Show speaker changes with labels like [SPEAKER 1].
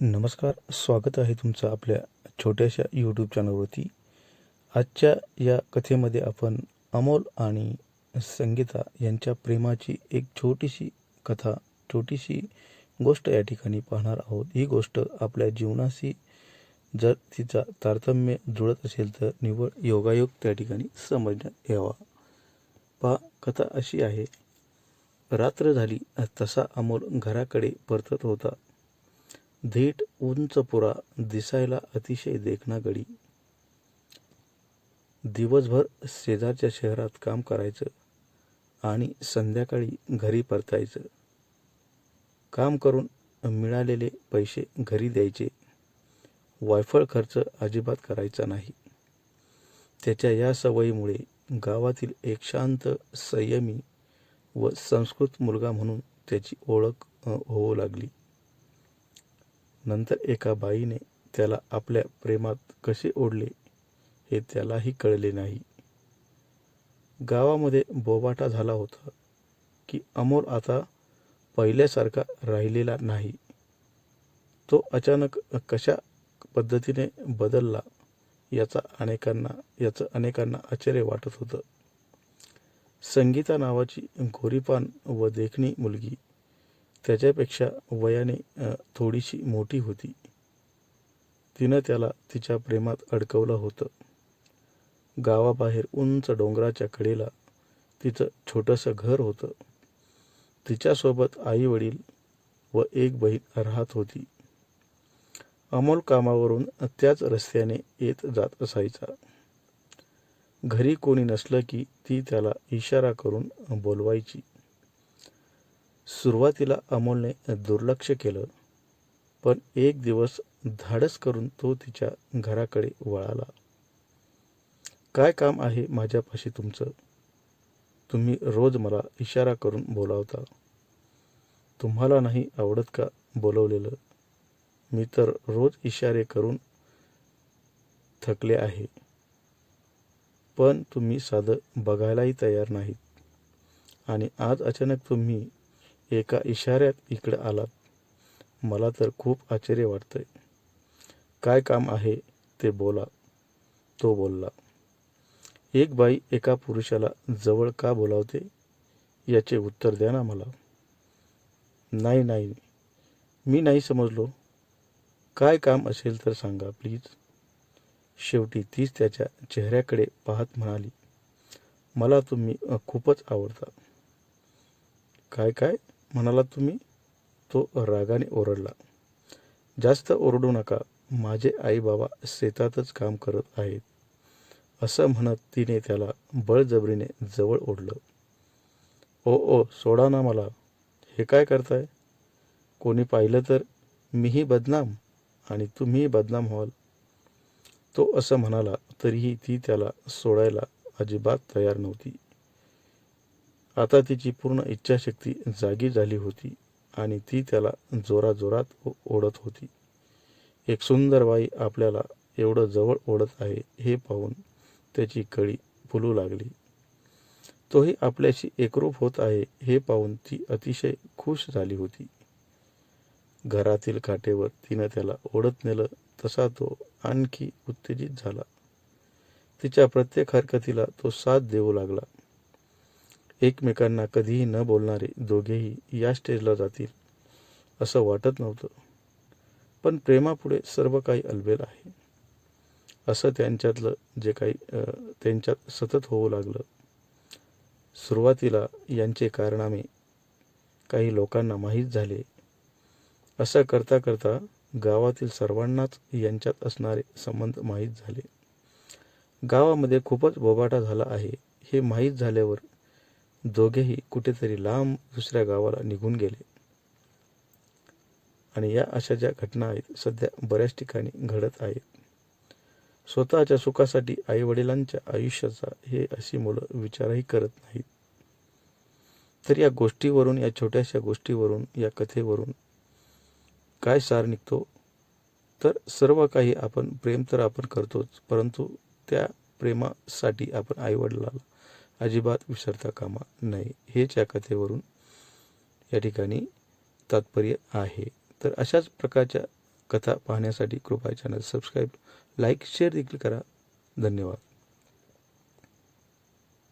[SPEAKER 1] नमस्कार स्वागत आहे तुमचं आपल्या छोट्याशा यूट्यूब चॅनलवरती आजच्या या कथेमध्ये आपण अमोल आणि संगीता यांच्या प्रेमाची एक छोटीशी कथा छोटीशी गोष्ट या ठिकाणी पाहणार आहोत. ही गोष्ट आपल्या जीवनाशी जर तिचा तारतम्य जुळत असेल तर निवड योगायोग त्या ठिकाणी समजण्यात यावा. पहा कथा अशी आहे. रात्र झाली तसा अमोल घराकडे परतत होता. धीट उंच पुरा दिसायला अतिशय देखणा गडी दिवसभर शेजारच्या शहरात काम करायचं आणि संध्याकाळी घरी परतायचं. काम करून मिळालेले पैसे घरी द्यायचे. वायफळ खर्च अजिबात करायचा नाही. त्याच्या या सवयीमुळे गावातील एक शांत संयमी व संस्कृत मुलगा म्हणून त्याची ओळख होऊ लागली. नंतर एका बाईने त्याला आपल्या प्रेमात कसे ओढले हे त्यालाही कळले नाही. गावामध्ये बोबाटा झाला होता की अमोल आता पहिल्यासारखा राहिलेला नाही. तो अचानक कशा पद्धतीने बदलला याचा अनेकांना याचं अनेकांना आश्चर्य वाटत होतं. संगीता नावाची गोरीपान व देखणी मुलगी त्याच्यापेक्षा वयाने थोडीशी मोठी होती. तिनं त्याला तिच्या प्रेमात अडकवलं होतं. गावाबाहेर उंच डोंगराच्या कडेला तिचं छोटंसं घर होतं. तिच्यासोबत आई वडील व एक बहीण राहत होती. अमोल कामावरून त्याच रस्त्याने येत जात असायचा. घरी कोणी नसलं की ती त्याला इशारा करून बोलवायची. सुरुवातीला अमोलने दुर्लक्ष केलं पण एक दिवस धाडस करून तो तिच्या घराकडे वळाला. काय काम आहे माझ्यापाशी तुमचं? तुम्ही रोज मला इशारा करून बोलावता. तुम्हाला नाही आवडत का बोलवलेलं? मी तर रोज इशारे करून थकले आहे. पण तुम्ही साधं बघायलाही तयार नाहीत. आणि आज अचानक तुम्ही एका इशाऱ्यात इकडे आलात. मला तर खूप आश्चर्य वाटतंय. काय काम आहे? ते बोला. तो बोलला एक बाई एका पुरुषाला जवळ का बोलावते? याचे उत्तर द्या ना मला. नाही नाही. मी नाही समजलो. काय काम असेल तर सांगा प्लीज. शेवटी तीच त्याच्या चेहऱ्याकडे पाहत म्हणाली मला तुम्ही खूपच आवडता. काय काय? म्हणालात तुम्ही तो रागाने ओरडला. जास्त ओरडू नका माझे आई बाबा शेतातच काम करत आहेत. असं म्हणत तिने त्याला बळजबरीने जवळ ओढलं. ओ ओ सोडा ना मला. हे काय करताय? कोणी पाहिलं तर मीही बदनाम आणि तुम्हीही बदनाम व्हाल. तो असं म्हणाला तरीही ती त्याला सोडायला अजिबात तयार नव्हती. आता तिची पूर्ण इच्छाशक्ती जागी झाली होती आणि ती त्याला जोराजोरात ओढत होती. एक सुंदर बाई आपल्याला एवढं जवळ ओढत आहे हे पाहून त्याची कळी फुलू लागली. तोही आपल्याशी एकरूप होत आहे हे पाहून ती अतिशय खुश झाली होती. घरातील काटेवर तिनं त्याला ओढत नेलं तसा तो आणखी उत्तेजित झाला. तिच्या प्रत्येक हरकतीला तो साथ देऊ लागला. एकमेकांना कधीही न बोलणारे दोघेही या स्टेजला जातील असं वाटत नव्हतं. पण प्रेमापुढे सर्व काही अलबेल आहे. असं त्यांच्यातलं जे काही त्यांच्यात सतत होऊ लागलं. सुरुवातीला यांचे कारनामे काही लोकांना माहीत झाले. असं करता करता गावातील सर्वांनाच यांच्यात असणारे संबंध माहीत झाले. गावामध्ये खूपच बोबाटा झाला आहे हे माहीत झाल्यावर दोघेही कुठेतरी लांब दुसऱ्या गावाला निघून गेले. आणि या अशा ज्या घटना आहेत सध्या बऱ्याच ठिकाणी घडत आहेत. स्वतःच्या सुखासाठी आई वडिलांच्या आयुष्याचा हे अशी मुलं विचारही करत नाहीत. तर या गोष्टीवरून या छोट्याशा गोष्टीवरून या कथेवरून काय सार निघतो? तर सर्व काही आपण प्रेम तर आपण करतोच परंतु त्या प्रेमासाठी आपण आईवडिलाला अजिबात विसरता कामा नये. हेच या कथेवरून या ठिकाणी तात्पर्य आहे. तर अशाच प्रकारच्या कथा पाहण्यासाठी कृपया चॅनल सबस्क्राईब लाईक शेअर देखील करा. धन्यवाद.